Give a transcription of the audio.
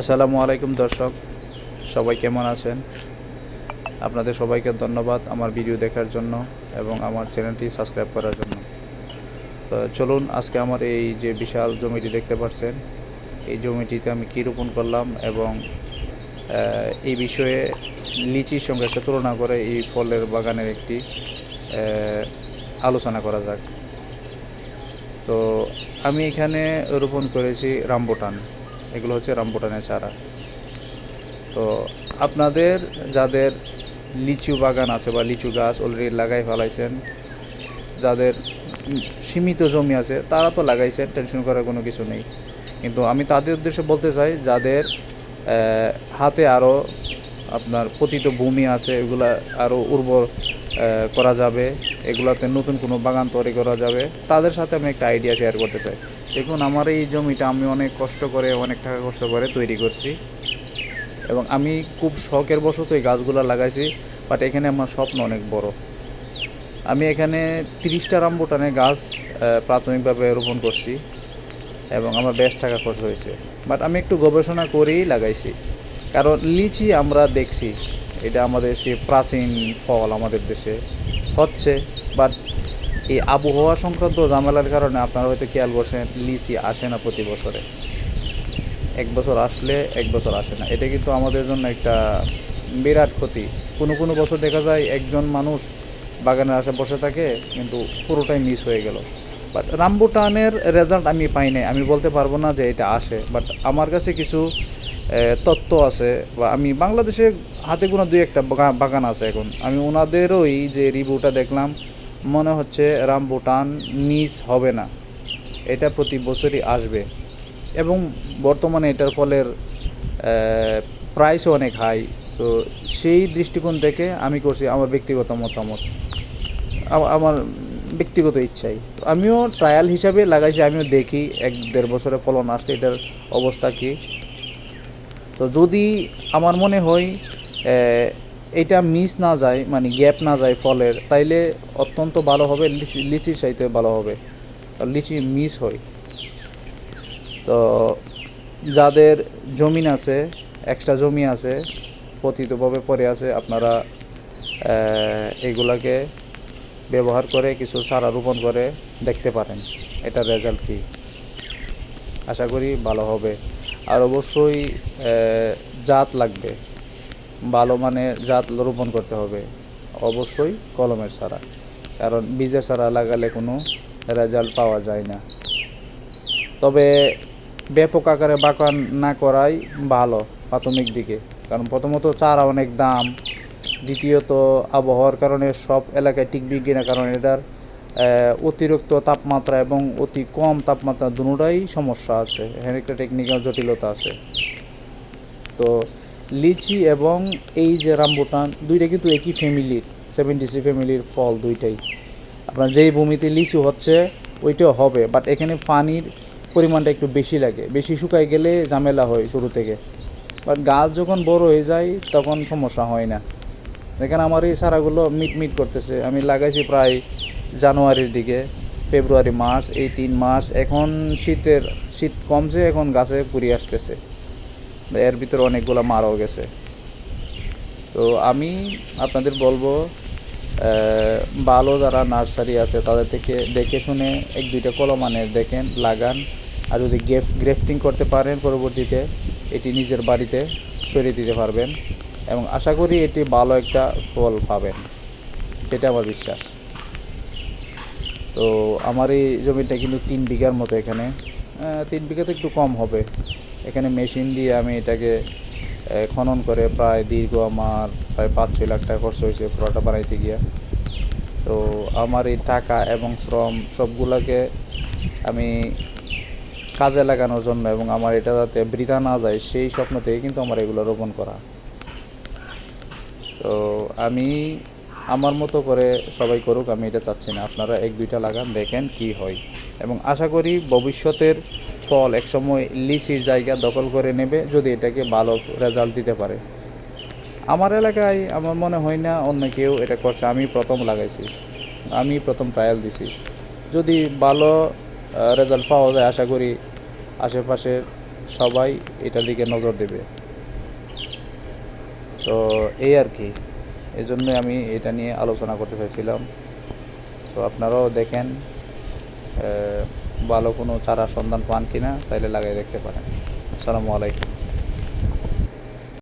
আসসালামু আলাইকুম দর্শক, সবাই কেমন আছেন? আপনাদের সবাইকে ধন্যবাদ আমার ভিডিও দেখার জন্য এবং আমার চ্যানেলটি সাবস্ক্রাইব করার জন্য। চলুন, আজকে আমার এই যে বিশাল জমিটি দেখতে পাচ্ছেন, এই জমিটিতে আমি কী রোপণ করলাম এবং এই বিষয়ে লিচির সঙ্গে একটা তুলনা করে এই ফলের বাগানের একটি আলোচনা করা যাক। তো আমি এখানে রোপণ করেছি রামবুটান। এগুলো হচ্ছে রামবুটানের চারা। তো আপনাদের যাদের লিচু বাগান আছে বা লিচু গাছ অলরেডি লাগাই ফেলাইছেন, যাদের সীমিত জমি আছে, তারা তো লাগাইছেন টেনশন করার কোনো কিছু নেই। কিন্তু আমি তাদের উদ্দেশ্যে বলতে চাই, যাদের হাতে আরও আপনার পতিত ভূমি আছে, এগুলা আরও উর্বর করা যাবে, এগুলাতে নতুন কোনো বাগান তৈরি করা যাবে, তাদের সাথে আমি একটা আইডিয়া শেয়ার করতে চাই। দেখুন, আমার এই জমিটা আমি অনেক কষ্ট করে, অনেক টাকা কষ্ট করে তৈরি করছি। এবং আমি খুব শখের বশত এই গাছগুলো লাগাইছি বাট এখানে আমার স্বপ্ন অনেক বড়। আমি এখানে তিরিশটা রামবুটানের গাছ প্রাথমিকভাবে রোপণ করছি এবং আমার বেশ টাকা খরচ হয়েছে। বাট আমি একটু গবেষণা করেই লাগাইছি। কারণ লিচি আমরা দেখছি, এটা আমাদের সে প্রাচীন ফল আমাদের দেশে হচ্ছে বাট এই আবহাওয়া সংক্রান্ত ঝামেলার কারণে আপনারা হয়তো খেয়াল করছেন, লিচি আসে না প্রতি বছরে। এক বছর আসলে, এক বছর আসে না। এটা কিন্তু আমাদের জন্য একটা বিরাট ক্ষতি। কোনো কোনো বছর দেখা যায় একজন মানুষ বাগানের আশে বসে থাকে, কিন্তু পুরোটাই মিস হয়ে গেল। বাট রামবুটানের রেজাল্ট আমি পাই নাই। আমি বলতে পারব না যে এটা আসে বাট আমার কাছে কিছু তত্ত্ব আছে বা আমি বাংলাদেশে হাতে গোনা দুই একটা বাগান আছে এখন। আমি ওনাদেরই যে রিভিউটা দেখলাম মনে হচ্ছে রামবুটান মিস হবে না। এটা প্রতি বছরই আসবে। এবং বর্তমানে এটার ফলের প্রাইসও অনেক হাই তো সেই দৃষ্টিকোণ থেকে আমি করছি আমার ব্যক্তিগত মতামত। আমার ব্যক্তিগত ইচ্ছাই। তো আমিও ট্রায়াল হিসাবে লাগাইছি, আমিও দেখি এক দেড় বছরে ফলন আসছে, এটার অবস্থা কী। তো যদি আমার মনে হয় এটা মিস না যায় মানে গ্যাপ না যায় ফলের, তাইলে অত্যন্ত ভালো হবে, লিচি, লিচির চাইতে ভালো হবে। লিচি মিস হয়। তো যাদের জমিন আছে এক্সট্রা জমি আছে, পতিতভাবে পড়ে আছে, আপনারা এগুলাকে ব্যবহার করে কিছু সারা রোপণ করে দেখতে পারেন। এটার রেজাল্ট কী? আশা করি ভালো হবে। আর অবশ্যই জাত লাগবে। ভালো মানে জাত রোপণ করতে হবে। অবশ্যই কলমের চারা। কারণ বীজের চারা লাগালে কোনো রেজাল্ট পাওয়া যায় না। তবে ব্যাপক আকারে বাগান না করাই ভালো প্রাথমিক দিকে। কারণ প্রথমত চারা অনেক দাম। দ্বিতীয়ত আবহাওয়ার কারণে সব এলাকায় টিকবিক না কারণ এটার অতিরিক্ত তাপমাত্রা এবং অতি কম তাপমাত্রা দুটাই সমস্যা আছে। এখানে একটা টেকনিক্যাল জটিলতা আছে। তো লিচি এবং এই যে রামবুটান, দুইটা কিন্তু একই ফ্যামিলির সেভেন্টিসি ফ্যামিলির ফল দুইটাই। আপনার যেই ভূমিতে লিচু হচ্ছে, ওইটাও হবে। বাট এখানে পানির পরিমাণটা একটু বেশি লাগে। বেশি শুকায় গেলে ঝামেলা হয় শুরু থেকে। বাট গাছ যখন বড় হয়ে যায়, তখন সমস্যা হয় না। এখানে আমার এই সারাগুলো মিট মিট করতেছে। আমি লাগাইছি প্রায় জানুয়ারির দিকে। ফেব্রুয়ারি মাস এই তিন মাস। এখন শীতের, শীত কমছে, এখন গাছে পুরি আসতেছে। এর ভিতরে অনেকগুলো মারাও গেছে। তো আমি আপনাদের বলব ভালো যারা নার্সারি আছে, তাদের থেকে দেখে শুনে এক দুইটা কলম আনে, দেখেন, লাগান, আর যদি গেফ গ্রেফটিং করতে পারেন পরবর্তীতে, এটি নিজের বাড়িতে সরিয়ে দিতে পারবেন এবং আশা করি এটি ভালো একটা ফল পাবেন সেটা আমার বিশ্বাস। তো আমার এই জমিটা কিন্তু তিন বিঘার মতো এখানে তিন বিঘাতে একটু কম হবে। এখানে মেশিন দিয়ে আমি এটাকে খনন করে প্রায় দীর্ঘ আমার প্রায় পাঁচ ছয় লাখ টাকা খরচ হয়েছে পুরোটা বানাইতে গিয়া। তো আমার এই টাকা এবং শ্রম সবগুলোকে আমি কাজে লাগানোর জন্য এবং আমার এটা যাতে বৃথা না যায় সেই স্বপ্ন থেকে কিন্তু আমার এগুলো রোপণ করা। তো আমি, আমার মতো করে সবাই করুক, আমি এটা চাচ্ছি না। আপনারা এক দুইটা লাগান, দেখেন কি হয়। এবং আশা করি ভবিষ্যতের ফল একসময় লিচির জায়গা দখল করে নেবে যদি এটাকে ভালো রেজাল্ট দিতে পারে। আমার এলাকায় আমার মনে হয় না অন্য কেউ এটা করছে। আমি প্রথম লাগাইছি। আমি প্রথম ট্রায়াল দিছি। যদি ভালো রেজাল্ট পাওয়া যায় আশা করি আশেপাশের সবাই এটার দিকে নজর দেবে। তো এই আর কি। এই জন্য আমি এটা নিয়ে আলোচনা করতে চাইছিলাম। তো আপনারাও দেখেন ভালো কোনো চারা সন্ধান পান কিনা তাইলে লাগাই দেখতে পারেন। আসসালামু আলাইকুম।